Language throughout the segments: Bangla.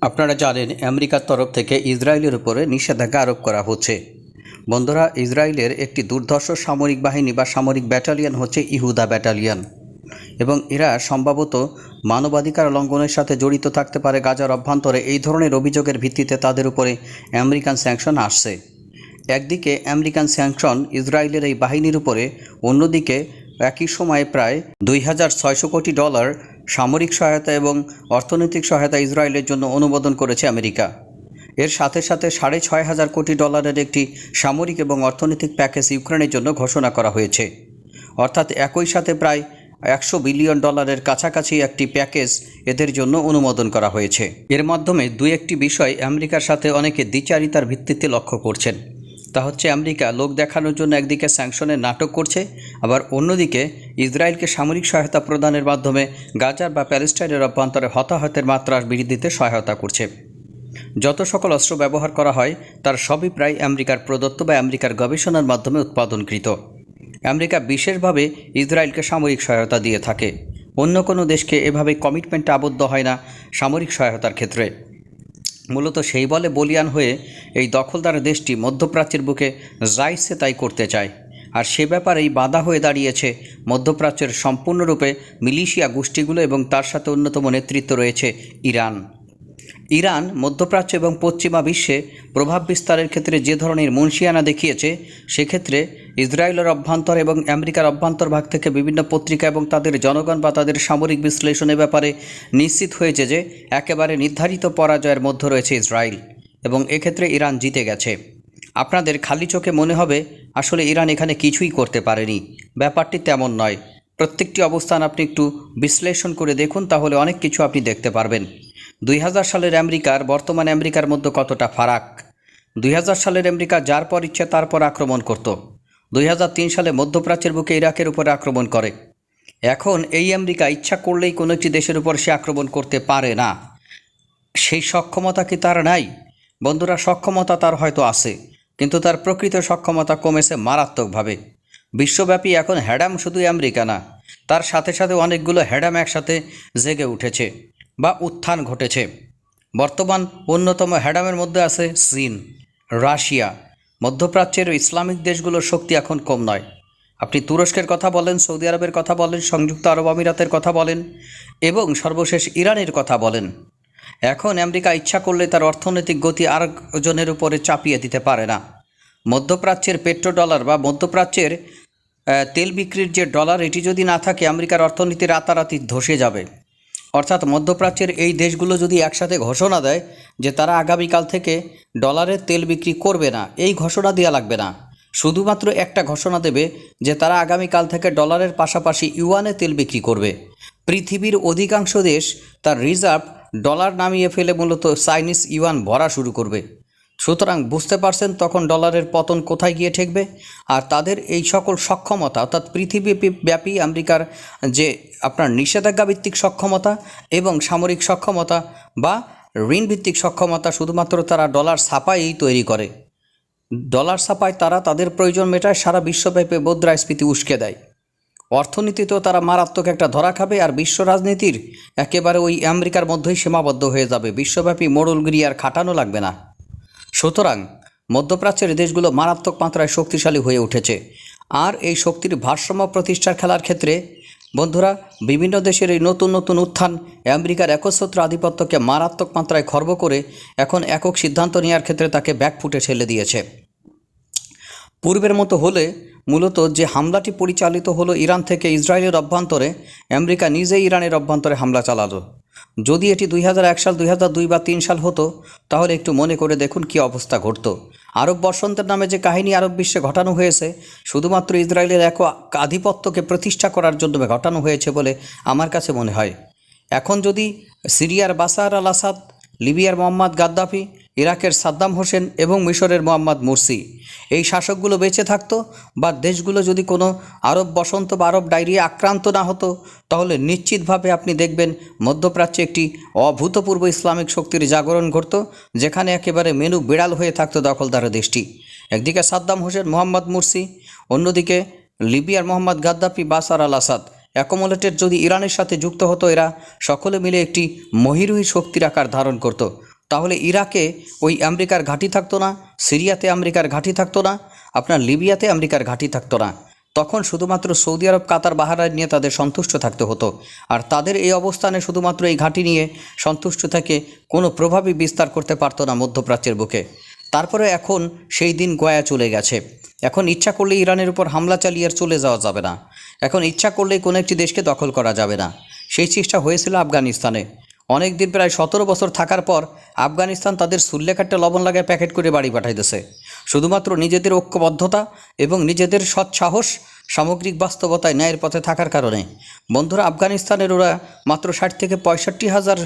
আপনারা জানেন, আমেরিকার তরফ থেকে ইসরায়েলের উপরে নিষেধাজ্ঞা আরোপ করা হচ্ছে। বন্ধুরা, ইসরায়েলের একটি দুর্ধর্ষ সামরিক বাহিনী বা সামরিক ব্যাটালিয়ন হচ্ছে ইহুদা ব্যাটালিয়ন। এবং এরা সম্ভবত মানবাধিকার লঙ্ঘনের সাথে জড়িত থাকতে পারে গাজার অভ্যন্তরে। এই ধরনের অভিযোগের ভিত্তিতে তাদের উপরে আমেরিকান স্যাংশন আসছে। একদিকে আমেরিকান স্যাংশন ইসরায়েলের এই বাহিনীর উপরে, অন্যদিকে একই সময়ে প্রায় দুই হাজার ছয়শো কোটি ডলার সামরিক সহায়তা এবং অর্থনৈতিক সহায়তা ইসরায়েলের জন্য অনুমোদন করেছে আমেরিকা। এর সাথে সাথে সাড়ে ছয় হাজার কোটি ডলারের একটি সামরিক এবং অর্থনৈতিক প্যাকেজ ইউক্রেনের জন্য ঘোষণা করা হয়েছে। অর্থাৎ একই সাথে প্রায় একশো বিলিয়ন ডলারের কাছাকাছি একটি প্যাকেজ এদের জন্য অনুমোদন করা হয়েছে। এর মাধ্যমে দুই একটি বিষয় আমেরিকার সাথে অনেকে দ্বিচারিতার ভিত্তিতে লক্ষ্য করছেন। তা হচ্ছে আমেরিকা লোক দেখানোর জন্য একদিকে স্যাংশনের নাটক করছে, আবার অন্যদিকে ইসরায়েলকে সামরিক সহায়তা প্রদানের মাধ্যমে গাজার বা প্যালেস্টাইনের অভ্যন্তরে হতাহতের মাত্রা বৃদ্ধিতে সহায়তা করছে। যত সকল অস্ত্র ব্যবহার করা হয়, তার সবই প্রায় আমেরিকার প্রদত্ত বা আমেরিকার গবেষণার মাধ্যমে উৎপাদনকৃত। আমেরিকা বিশেষভাবে ইসরায়েলকে সামরিক সহায়তা দিয়ে থাকে। অন্য কোনো দেশকে এভাবে কমিটমেন্টে আবদ্ধ হয় না সামরিক সহায়তার ক্ষেত্রে। মূলত সেই বলে বলিয়ান হয়ে এই দখলদার দেশটি মধ্যপ্রাচ্যের বুকে যাইছে তাই করতে চায়। আর সে ব্যাপারেই বাধা হয়ে দাঁড়িয়েছে মধ্যপ্রাচ্যের সম্পূর্ণরূপে মিলিশিয়া গোষ্ঠীগুলো এবং তার সাথে অন্যতম নেতৃত্ব রয়েছে ইরান। ইরান, মধ্যপ্রাচ্য এবং পশ্চিমা বিশ্বে প্রভাব বিস্তারের ক্ষেত্রে যে ধরনের মুন্সিয়ানা দেখিয়েছে, সেক্ষেত্রে ইসরায়েলের অভ্যন্তর এবং আমেরিকার অভ্যন্তরভাগ থেকে বিভিন্ন পত্রিকা এবং তাদের জনগণ বা তাদের সামরিক বিশ্লেষণের ব্যাপারে নিশ্চিত হয়েছে যে একেবারে নির্ধারিত পরাজয়ের মধ্যে রয়েছে ইসরায়েল এবং এক্ষেত্রে ইরান জিতে গেছে। আপনাদের খালি চোখে মনে হবে, আসলে ইরান এখানে কিছুই করতে পারেনি। ব্যাপারটি তেমন নয়। প্রত্যেকটি অবস্থান আপনি একটু বিশ্লেষণ করে দেখুন, তাহলে অনেক কিছু আপনি দেখতে পারবেন। দুই হাজার সালের আমেরিকার, বর্তমান আমেরিকার মধ্যে কতটা ফারাক? দুই হাজার সালের আমেরিকা যার পর ইচ্ছে তার পর আক্রমণ করত। দুই হাজার তিন সালে মধ্যপ্রাচ্যের বুকে ইরাকের উপরে আক্রমণ করে। এখন এই আমেরিকা ইচ্ছা করলেই কোনো একটি দেশের উপর সে আক্রমণ করতে পারে না। সেই সক্ষমতা কি তার নাই? বন্ধুরা, সক্ষমতা তার হয়তো আছে, কিন্তু তার প্রকৃত সক্ষমতা কমেছে মারাত্মকভাবে। বিশ্বব্যাপী এখন হ্যাডাম শুধু আমেরিকা না, তার সাথে সাথে অনেকগুলো হ্যাডাম একসাথে জেগে উঠেছে। বা উত্থান ঘটেছে। বর্তমান অন্যতম হ্যাডামের মধ্যে আছে চীন, রাশিয়া। মধ্যপ্রাচ্যের ইসলামিক দেশগুলোর শক্তি এখন কম নয়। আপনি তুরস্কের কথা বলেন, সৌদি আরবের কথা বলেন, সংযুক্ত আরব আমিরাতের কথা বলেন এবং সর্বশেষ ইরানের কথা বলেন। এখন আমেরিকা ইচ্ছা করলে তার অর্থনৈতিক গতি আর জনের উপরে চাপিয়ে দিতে পারে না। মধ্যপ্রাচ্যের পেট্রো ডলার বা মধ্যপ্রাচ্যের তেল বিক্রির যে ডলার, এটি যদি না থাকে, আমেরিকার অর্থনীতি রাতারাতি ধসে যাবে। অর্থাৎ মধ্যপ্রাচ্যের এই দেশগুলো যদি একসাথে ঘোষণা দেয় যে তারা আগামীকাল থেকে ডলারের তেল বিক্রি করবে না, এই ঘোষণা দেওয়া লাগবে না। শুধুমাত্র একটা ঘোষণা দেবে যে তারা আগামীকাল থেকে ডলারের পাশাপাশি ইউয়ানে তেল বিক্রি করবে। পৃথিবীর অধিকাংশ দেশ তার রিজার্ভ ডলার নামিয়ে ফেলে মূলত চাইনিজ ইউয়ান ভরা শুরু করবে। সুতরাং বুঝতে পারছেন তখন ডলারের পতন কোথায় গিয়ে ঠেকবে? আর তাদের এই সকল সক্ষমতা, অর্থাৎ পৃথিবী ব্যাপী আমেরিকার যে আপনার নিষেধাজ্ঞা ভিত্তিক সক্ষমতা এবং সামরিক সক্ষমতা বা ঋণ ভিত্তিক সক্ষমতা, শুধুমাত্র তারা ডলার ছাপাই তৈরি করে। ডলার ছাপায় তারা তাদের প্রয়োজন মেটায় সারা বিশ্বব্যাপী মুদ্রাস্ফীতি উস্কে দেয়। অর্থনীতিতেও তারা মারাত্মক একটা ধরা খাবে আর বিশ্ব রাজনীতির একেবারে ওই আমেরিকার মধ্যেই সীমাবদ্ধ হয়ে যাবে। বিশ্বব্যাপী মোড়লগিরি আর খাটানো লাগবে না। সুতরাং মধ্যপ্রাচ্যের দেশগুলো মারাত্মক মাত্রায় শক্তিশালী হয়ে উঠেছে। আর এই শক্তির ভারসাম্য প্রতিষ্ঠার খেলার ক্ষেত্রে, বন্ধুরা, বিভিন্ন দেশের এই নতুন নতুন উত্থান আমেরিকার একচ্ছত্র আধিপত্যকে মারাত্মক মাত্রায় খর্ব করে এখন একক সিদ্ধান্ত নেওয়ার ক্ষেত্রে তাকে ব্যাকফুটে ঠেলে দিয়েছে। পূর্বের মতো হলে মূলত যে হামলাটি পরিচালিত হলো ইরান থেকে ইসরায়েলের অভ্যন্তরে, আমেরিকা নিজেই ইরানের অভ্যন্তরে হামলা চালালো। যদি এটি দুই হাজার এক সাল, দুই হাজার দুই বা তিন সাল হতো, তাহলে একটু মনে করে দেখুন কী অবস্থা ঘটতো। আরব বসন্তের নামে যে কাহিনী আরব বিশ্বে ঘটানো হয়েছে, শুধুমাত্র ইসরায়েলের এক আধিপত্যকে প্রতিষ্ঠা করার জন্য ঘটানো হয়েছে বলে আমার কাছে মনে হয়। এখন যদি সিরিয়ার বাসার আল আসাদ, লিবিয়ার মোহাম্মদ গাদ্দাফি ইরাকের সাদ্দাম হোসেন এবং মিশরের মোহাম্মদ মুরসি। এই শাসকগুলো বেঁচে থাকতো বা দেশগুলো যদি কোনো আরব বসন্ত বা আরব ডায়রিয়া আক্রান্ত না হতো, তাহলে নিশ্চিতভাবে আপনি দেখবেন মধ্যপ্রাচ্যে একটি অভূতপূর্ব ইসলামিক শক্তির জাগরণ ঘটত, যেখানে একেবারে মেনু বিড়াল হয়ে থাকতো দখলদার দেশটি। একদিকে সাদ্দাম হোসেন মোহাম্মদ মুরসি, অন্যদিকে লিবিয়ার মোহাম্মদ গাদ্দাফি বাসার আল আসাদ। অ্যাকোমোলেটেড যদি ইরানের সাথে যুক্ত হতো, এরা সকলে মিলে একটি মহিরুহী শক্তির আকার ধারণ করত। তাহলে ইরাকে ওই আমেরিকার ঘাঁটি থাকতো না, সিরিয়াতে আমেরিকার ঘাঁটি থাকতো না, আপনার লিবিয়াতে আমেরিকার ঘাঁটি থাকতো না। তখন শুধুমাত্র সৌদি আরব, কাতার বাহারায় নিয়ে তাদের সন্তুষ্ট থাকতে হতো। আর তাদের এই অবস্থানে শুধুমাত্র এই ঘাঁটি নিয়ে সন্তুষ্ট থেকে কোনো প্রভাবই বিস্তার করতে পারতো না মধ্যপ্রাচ্যের বুকে। তারপরে এখন সেই দিন গয়া চলে গেছে। এখন ইচ্ছা করলে ইরানের উপর হামলা চালিয়ে আর চলে যাওয়া যাবে না। এখন ইচ্ছা করলেই কোনো একটি দেশকে দখল করা যাবে না। সেই চেষ্টা হয়েছিল আফগানিস্তানে। অনেক দিন প্রায় সতেরো বছর থাকার পর আফগানিস্তান তাদের সুল্লেখাট্টা লবণ লাগায় প্যাকেট করে বাড়ি পাঠাইতেছে। শুধুমাত্র নিজেদের ঐক্যবদ্ধতা এবং নিজেদের সৎ সাহস সামগ্রিক বাস্তবতায় ন্যায়ের পথে থাকার কারণে। বন্ধুরা, আফগানিস্তানের ওরা মাত্র ষাট থেকে পঁয়ষট্টি হাজার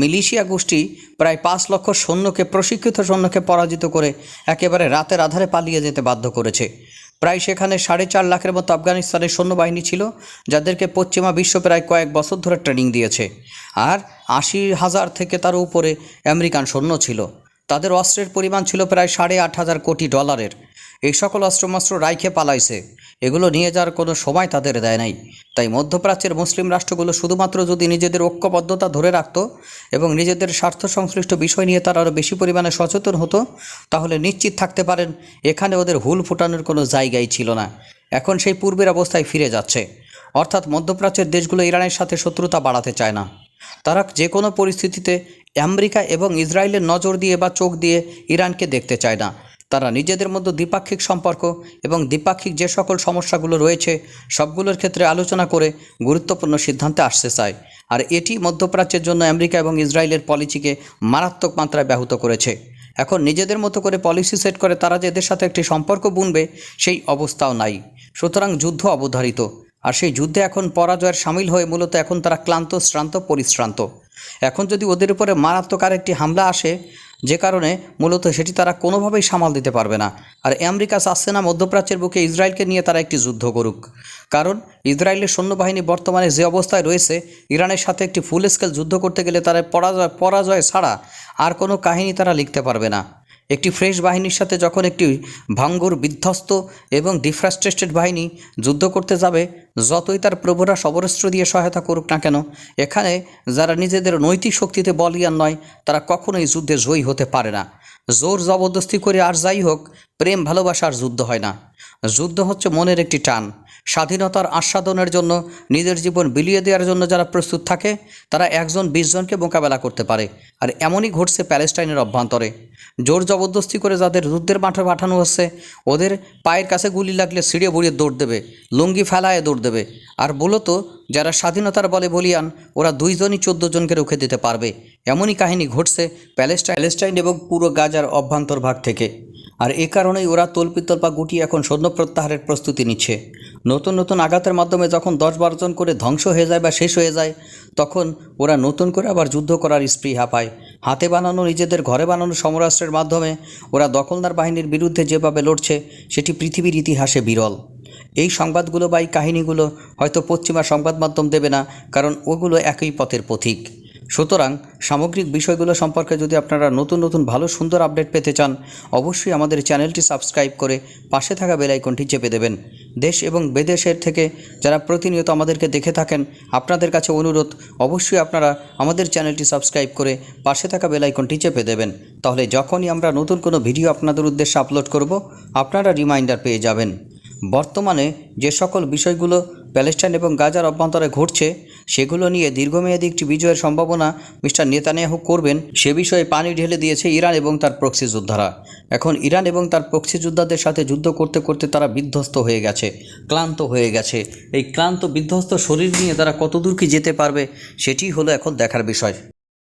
মিলিশিয়া গোষ্ঠী প্রায় পাঁচ লক্ষ সৈন্যকে, প্রশিক্ষিত সৈন্যকে পরাজিত করে একেবারে রাতের আধারে পালিয়ে যেতে বাধ্য করেছে। প্রায় সেখানে সাড়ে চার লাখের মতো আফগানিস্তানের সৈন্যবাহিনী ছিল, যাদেরকে পশ্চিমা বিশ্ব প্রায় কয়েক বছর ধরে ট্রেনিং দিয়েছে। আর আশি হাজার থেকে তার উপরে আমেরিকান সৈন্য ছিল। তাদের অস্ত্রের পরিমাণ ছিল প্রায় সাড়ে আট হাজার কোটি ডলারের। এই সকল অস্ত্রমাস্ত্র রাইখে পালাইছে। এগুলো নিয়ে যাওয়ার কোনো সময় তাদের দেয় নাই। তাই মধ্যপ্রাচ্যের মুসলিম রাষ্ট্রগুলো শুধুমাত্র যদি নিজেদের ঐক্যবদ্ধতা ধরে রাখত এবং নিজেদের স্বার্থ সংশ্লিষ্ট বিষয় নিয়ে তারা আরও বেশি পরিমাণে সচেতন হতো, তাহলে নিশ্চিত থাকতে পারেন, এখানে ওদের হুল ফুটানোর কোনো জায়গাই ছিল না। এখন সেই পূর্বের অবস্থায় ফিরে যাচ্ছে। অর্থাৎ মধ্যপ্রাচ্যের দেশগুলো ইরানের সাথে শত্রুতা বাড়াতে চায় না। তারা যে কোনো পরিস্থিতিতে আমেরিকা এবং ইসরায়েলের নজর দিয়ে বা চোখ দিয়ে ইরানকে দেখতে চায় না। তারা নিজেদের মধ্যে দ্বিপাক্ষিক সম্পর্ক এবং দ্বিপাক্ষিক যে সকল সমস্যাগুলো রয়েছে, সবগুলোর ক্ষেত্রে আলোচনা করে গুরুত্বপূর্ণ সিদ্ধান্তে আসতে চায়। আর এটি মধ্যপ্রাচ্যের জন্য আমেরিকা এবং ইসরায়েলের পলিসিকে মারাত্মক মাত্রায় ব্যাহত করেছে। এখন নিজেদের মতো করে পলিসি সেট করে তারা যে এদের সাথে একটি সম্পর্ক বুনবে, সেই অবস্থাও নাই। সুতরাং যুদ্ধ অবধারিত। আর সেই যুদ্ধে এখন পরাজয়ের সামিল হয়ে মূলত এখন তারা ক্লান্ত, শ্রান্ত, পরিশ্রান্ত। এখন যদি ওদের উপরে মারাত্মক আর একটি হামলা আসে যে কারণে মূলত সেটি তারা কোনোভাবেই সামাল দিতে পারবে না। আর আমেরিকা চাচ্ছে না মধ্যপ্রাচ্যের বুকে ইসরায়েলকে নিয়ে তারা একটি যুদ্ধ করুক। কারণ ইসরায়েলের সৈন্যবাহিনী বর্তমানে যে অবস্থায় রয়েছে, ইরানের সাথে একটি ফুল স্কেল যুদ্ধ করতে গেলে তারা পরাজয় পরাজয় ছাড়া আর কোনো কাহিনী তারা লিখতে পারবে না। একটি ফ্রেশ বাহিনীর সাথে যখন একটি ভাঙ্গুর বিধ্বস্ত এবং ডিফ্রাস্ট্রেটেড বাহিনী যুদ্ধ করতে যাবে, যতই তার প্রভুরা সবরস্ত্র দিয়ে সহায়তা করুক না কেন, এখানে যারা নিজেদের নৈতিক শক্তিতে বলিয়ান নয়, তারা কখনোই যুদ্ধে জয়ী হতে পারে না। জোর জবরদস্তি করে আর যাই হোক, প্রেম ভালোবাসার যুদ্ধ হয় না। যুদ্ধ হচ্ছে মনের একটি টান। স্বাধীনতার আস্বাদনের জন্য, নিজের জীবন বিলিয়ে দেওয়ার জন্য যারা প্রস্তুত থাকে, তারা একজন বিশ জনকে মোকাবেলা করতে পারে। আর এমনই ঘটছে প্যালেস্টাইনের অভ্যন্তরে। জোর জবরদস্তি করে যাদের যুদ্ধের মাঠে পাঠানো হচ্ছে, ওদের পায়ের কাছে গুলি লাগলে সিঁড়ে বুড়িয়ে দৌড় দেবে, লুঙ্গি ফেলায় দৌড় দেবে। আর মূলত যারা স্বাধীনতার বলে বলিয়ান, ওরা দুইজনই চোদ্দ জনকে রুখে দিতে পারবে। এমনই কাহিনী ঘটছে প্যালেস্টাইন প্যালেস্টাইন এবং পুরো গাজার অভ্যন্তর ভাগ থেকে। আর এ কারণেই ওরা তল্পিতল্পা গুটিয়ে এখন সৈন্য প্রত্যাহারের প্রস্তুতি নিচ্ছে। নতুন নতুন আঘাতের মাধ্যমে যখন দশ বারো জন করে ধ্বংস হয়ে যায় বা শেষ হয়ে যায়, তখন ওরা নতুন করে আবার যুদ্ধ করার স্পৃহা পায়। হাতে বানানো, নিজেদের ঘরে বানানো সমরাষ্ট্রের মাধ্যমে ওরা দখলদার বাহিনীর বিরুদ্ধে যেভাবে লড়ছে, সেটি পৃথিবীর ইতিহাসে বিরল। এই সংবাদগুলো বা এই কাহিনীগুলো হয়তো পশ্চিমা সংবাদ মাধ্যম দেবে না, কারণ ওগুলো একই পথের পথিক সুতরাং সামগ্রিক বিষয়গুলো সম্পর্কে যদি আপনারা নতুন নতুন ভালো সুন্দর আপডেট পেতে চান, অবশ্যই আমাদের চ্যানেলটি সাবস্ক্রাইব করে পাশে থাকা বেল আইকনটি চেপে দেবেন। দেশ এবং বিদেশের থেকে যারা প্রতিনিয়ত আমাদেরকে দেখে থাকেন, আপনাদের কাছে অনুরোধ, অবশ্যই আপনারা আমাদের চ্যানেলটি সাবস্ক্রাইব করে পাশে থাকা বেল আইকনটি চেপে দেবেন। তাহলে যখনই আমরা নতুন কোনো ভিডিও আপনাদের উদ্দেশ্যে আপলোড করব, আপনারা রিমাইন্ডার পেয়ে যাবেন। বর্তমানে যে সকল বিষয়গুলো প্যালেস্টাইন এবং গাজার অভ্যন্তরে ঘটছে, সেগুলো নিয়ে দীর্ঘমেয়াদী একটি বিজয়ের সম্ভাবনা মিস্টার নেতানিয়াহু করবেন। সে বিষয়ে পানি ঢেলে দিয়েছে ইরান এবং তার প্রক্সি যোদ্ধারা। এখন ইরান এবং তার প্রক্সি যোদ্ধাদের সাথে যুদ্ধ করতে করতে তারা বিধ্বস্ত হয়ে গেছে, ক্লান্ত হয়ে গেছে। এই ক্লান্ত, বিধ্বস্ত শরীর নিয়ে তারা কতদূর কি যেতে পারবে সেটি হলো এখন দেখার বিষয়।